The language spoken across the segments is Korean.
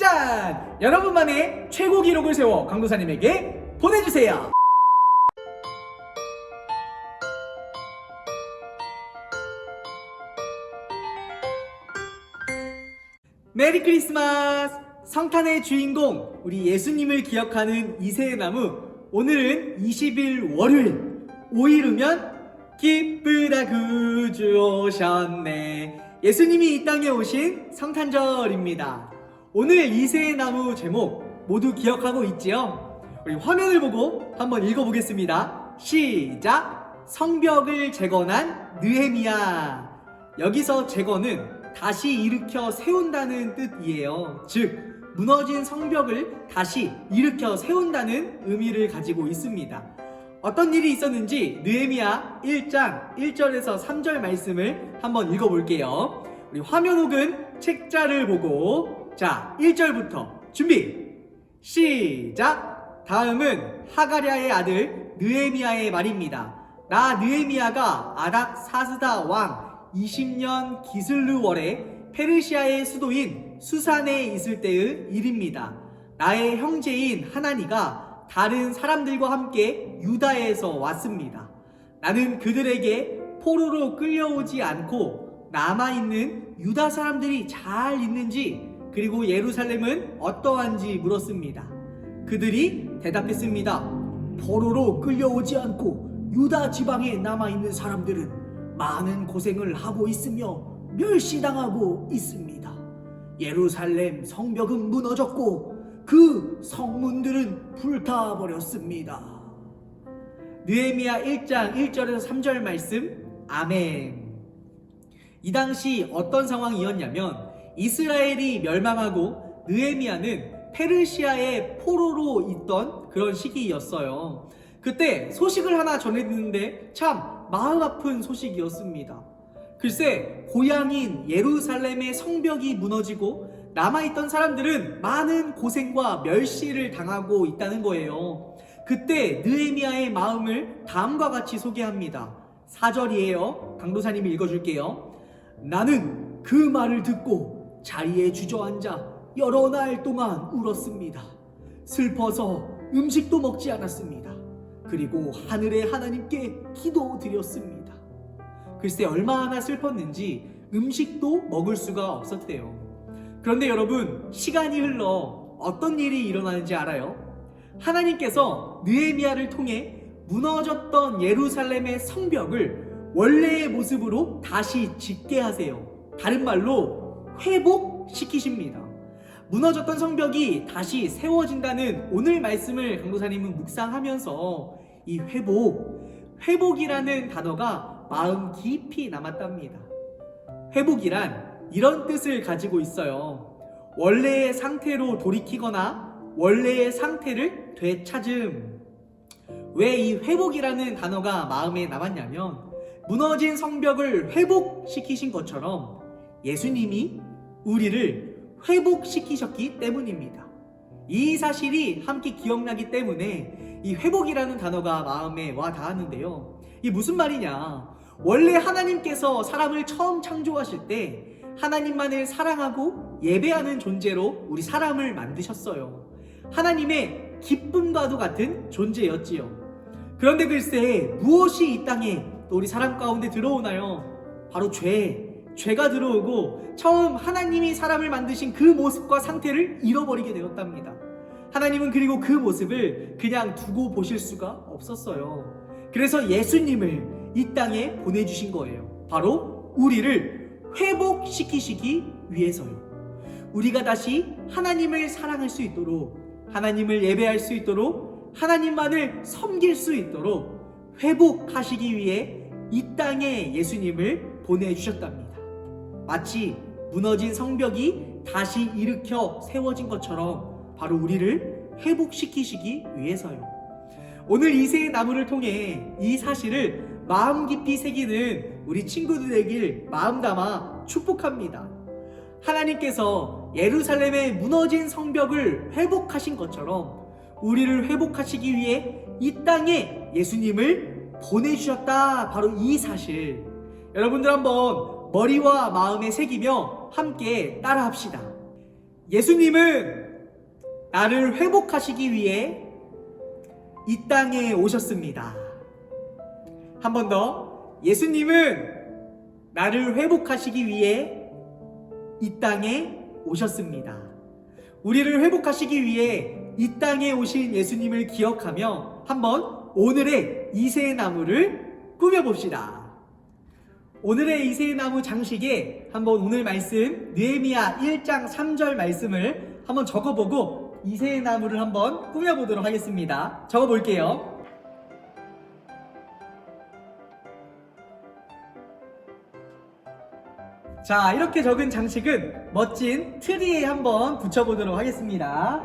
짠! 여러분만의 최고 기록을 세워 강도사님에게 보내주세요. 메리 크리스마스! 성탄의 주인공 우리 예수님을 기억하는 이세의 나무 오늘은 20일 월요일 5일 후면 기쁘다 구주 오셨네 예수님이 이 땅에 오신 성탄절입니다 오늘 이세의 나무 제목 모두 기억하고 있지요? 우리 화면을 보고 한번 읽어보겠습니다 시작 성벽을 재건한 느헤미야 여기서 재건은 다시 일으켜 세운다는 뜻이에요. 즉, 무너진 성벽을 다시 일으켜 세운다는 의미를 가지고 있습니다. 어떤 일이 있었는지 느헤미야 1장 1절에서 3절 말씀을 한번 읽어볼게요. 우리 화면 혹은 책자를 보고 자 1절부터 준비 시작 다음은 하가랴의 아들 느헤미야의 말입니다. 나 느헤미야가 아닥 사스다 왕 20년 기슬르월에 페르시아의 수도인 수산에 있을 때의 일입니다. 나의 형제인 하나니가 다른 사람들과 함께 유다에서 왔습니다. 나는 그들에게 포로로 끌려오지 않고 남아있는 유다 사람들이 잘 있는지 그리고 예루살렘은 어떠한지 물었습니다. 그들이 대답했습니다. 포로로 끌려오지 않고 유다 지방에 남아있는 사람들은 많은 고생을 하고 있으며 멸시당하고 있습니다. 예루살렘 성벽은 무너졌고 그 성문들은 불타버렸습니다. 느헤미야 1장 1절에서 3절 말씀 아멘. 이 당시 어떤 상황이었냐면 이스라엘이 멸망하고 느헤미야는 페르시아의 포로로 있던 그런 시기였어요. 그때 소식을 하나 전해듣는데 참 마음 아픈 소식이었습니다. 글쎄, 고향인 예루살렘의 성벽이 무너지고 남아있던 사람들은 많은 고생과 멸시를 당하고 있다는 거예요. 그때 느헤미야의 마음을 다음과 같이 소개합니다. 4절이에요. 강도사님이 읽어줄게요. 나는 그 말을 듣고 자리에 주저앉아 여러 날 동안 울었습니다. 슬퍼서 음식도 먹지 않았습니다. 그리고 하늘의 하나님께 기도드렸습니다. 글쎄 얼마나 슬펐는지 음식도 먹을 수가 없었대요. 그런데 여러분 시간이 흘러 어떤 일이 일어나는지 알아요? 하나님께서 느헤미야를 통해 무너졌던 예루살렘의 성벽을 원래의 모습으로 다시 짓게 하세요. 다른 말로 회복시키십니다. 무너졌던 성벽이 다시 세워진다는 오늘 말씀을 강도사님은 묵상하면서 이 회복, 회복이라는 단어가 마음 깊이 남았답니다. 회복이란 이런 뜻을 가지고 있어요. 원래의 상태로 돌이키거나 원래의 상태를 되찾음. 왜 이 회복이라는 단어가 마음에 남았냐면 무너진 성벽을 회복시키신 것처럼 예수님이 우리를 회복시키셨기 때문입니다. 이 사실이 함께 기억나기 때문에 이 회복이라는 단어가 마음에 와 닿았는데요. 이 무슨 말이냐? 원래 하나님께서 사람을 처음 창조하실 때 하나님만을 사랑하고 예배하는 존재로 우리 사람을 만드셨어요. 하나님의 기쁨과도 같은 존재였지요. 그런데 글쎄 무엇이 이 땅에 또 우리 사람 가운데 들어오나요? 바로 죄, 죄가 들어오고 처음 하나님이 사람을 만드신 그 모습과 상태를 잃어버리게 되었답니다. 하나님은 그리고 그 모습을 그냥 두고 보실 수가 없었어요. 그래서 예수님을 이 땅에 보내주신 거예요. 바로 우리를 회복시키시기 위해서요. 우리가 다시 하나님을 사랑할 수 있도록, 하나님을 예배할 수 있도록, 하나님만을 섬길 수 있도록 회복하시기 위해 이 땅에 예수님을 보내주셨답니다. 마치 무너진 성벽이 다시 일으켜 세워진 것처럼 바로 우리를 회복시키시기 위해서요. 오늘 이세의 나무를 통해 이 사실을 마음 깊이 새기는 우리 친구들에게 마음 담아 축복합니다. 하나님께서 예루살렘의 무너진 성벽을 회복하신 것처럼 우리를 회복하시기 위해 이 땅에 예수님을 보내주셨다. 바로 이 사실. 여러분들 한번 머리와 마음에 새기며 함께 따라합시다. 예수님은 나를 회복하시기 위해 이 땅에 오셨습니다. 한 번 더. 예수님은 나를 회복하시기 위해 이 땅에 오셨습니다. 우리를 회복하시기 위해 이 땅에 오신 예수님을 기억하며 한번 오늘의 이세의 나무를 꾸며봅시다. 오늘의 이세의 나무 장식에 한번 오늘 말씀 느헤미야 1장 3절 말씀을 한번 적어보고 이세의 나무를 한번 꾸며보도록 하겠습니다. 적어볼게요. 자, 이렇게 적은 장식은 멋진 트리에 한번 붙여보도록 하겠습니다.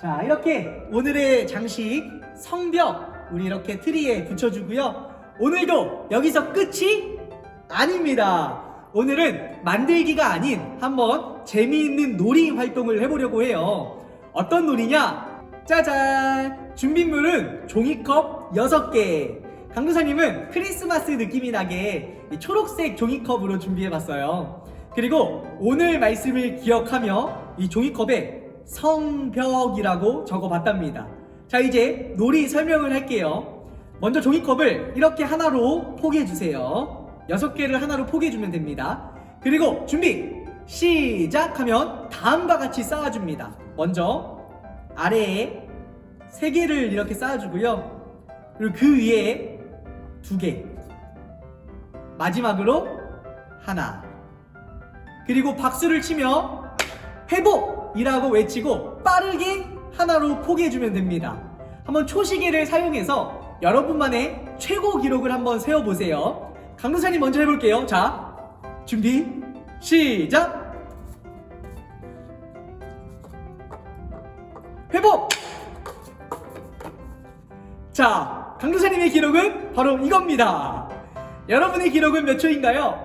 자, 이렇게 오늘의 장식 성벽 우리 이렇게 트리에 붙여주고요. 오늘도 여기서 끝이 아닙니다. 오늘은 만들기가 아닌 한번 재미있는 놀이 활동을 해보려고 해요. 어떤 놀이냐? 짜잔! 준비물은 종이컵 6개. 강도사님은 크리스마스 느낌이 나게 이 초록색 종이컵으로 준비해봤어요. 그리고 오늘 말씀을 기억하며 이 종이컵에 성벽이라고 적어봤답니다. 자, 이제 놀이 설명을 할게요. 먼저 종이컵을 이렇게 하나로 포개해주세요. 여섯 개를 하나로 포개해주면 됩니다. 그리고 준비! 시작하면 다음과 같이 쌓아줍니다. 먼저 아래에 세 개를 이렇게 쌓아주고요. 그리고 그 위에 두 개. 마지막으로 하나. 그리고 박수를 치며 회복이라고 외치고 빠르게 하나로 포기해주면 됩니다. 한번 초시계를 사용해서 여러분만의 최고 기록을 한번 세워보세요. 강도사님 먼저 해볼게요. 자, 준비, 시작! 회복! 자, 강도사님의 기록은 바로 이겁니다. 여러분의 기록은 몇 초인가요?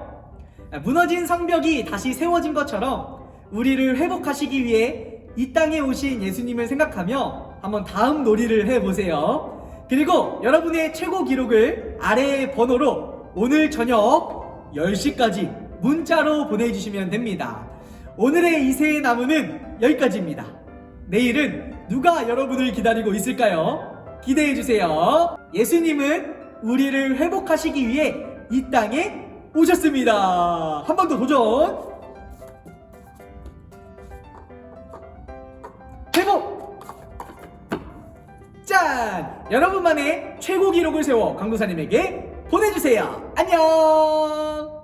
무너진 성벽이 다시 세워진 것처럼 우리를 회복하시기 위해 이 땅에 오신 예수님을 생각하며 한번 다음 놀이를 해보세요. 그리고 여러분의 최고 기록을 아래의 번호로 오늘 저녁 10시까지 문자로 보내주시면 됩니다. 오늘의 이세의 나무는 여기까지입니다. 내일은 누가 여러분을 기다리고 있을까요? 기대해 주세요. 예수님은 우리를 회복하시기 위해 이 땅에 오셨습니다. 한 번 더 도전. 회복! 짠! 여러분만의 최고 기록을 세워 강도사님에게 보내주세요. 안녕!